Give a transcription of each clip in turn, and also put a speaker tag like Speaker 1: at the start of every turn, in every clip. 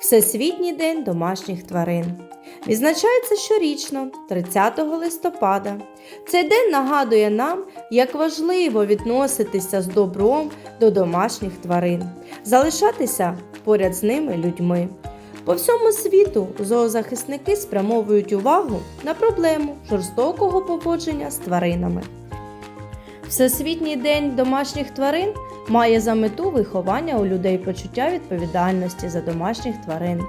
Speaker 1: Всесвітній день домашніх тварин. Відзначається щорічно, 30 листопада. Цей день нагадує нам, як важливо відноситися з добром до домашніх тварин, залишатися поряд з ними людьми. По всьому світу зоозахисники спрямовують увагу на проблему жорстокого поводження з тваринами. Всесвітній день домашніх тварин має за мету виховання у людей почуття відповідальності за домашніх тварин.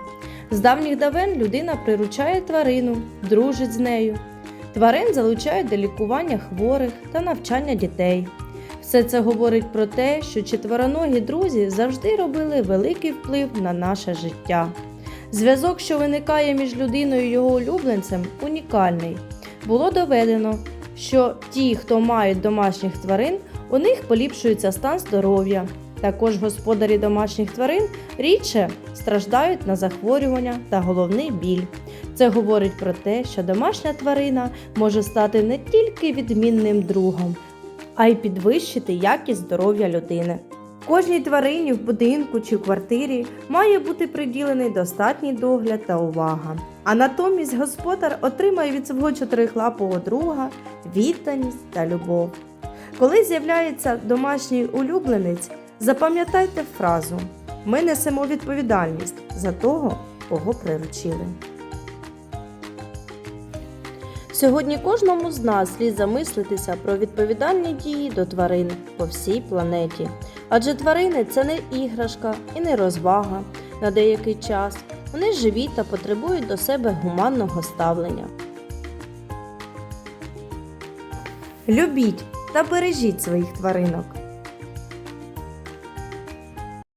Speaker 1: З давніх давен людина приручає тварину, дружить з нею. Тварин залучають до лікування хворих та навчання дітей. Все це говорить про те, що четвероногі друзі завжди робили великий вплив на наше життя. Зв'язок, що виникає між людиною і його улюбленцем, унікальний. Було доведено, що ті, хто мають домашніх тварин, у них поліпшується стан здоров'я. Також господарі домашніх тварин рідше страждають на захворювання та головний біль. Це говорить про те, що домашня тварина може стати не тільки відмінним другом, а й підвищити якість здоров'я людини. Кожній тварині в будинку чи квартирі має бути приділений достатній догляд та увага. А натомість господар отримає від свого чотирихлапого друга відданість та любов. Коли з'являється домашній улюбленець, запам'ятайте фразу: ми несемо відповідальність за того, кого приручили. Сьогодні кожному з нас слід замислитися про відповідальні дії до тварин по всій планеті. Адже тварини це не іграшка і не розвага на деякий час. Вони живі та потребують до себе гуманного ставлення. Любіть та бережіть своїх тваринок.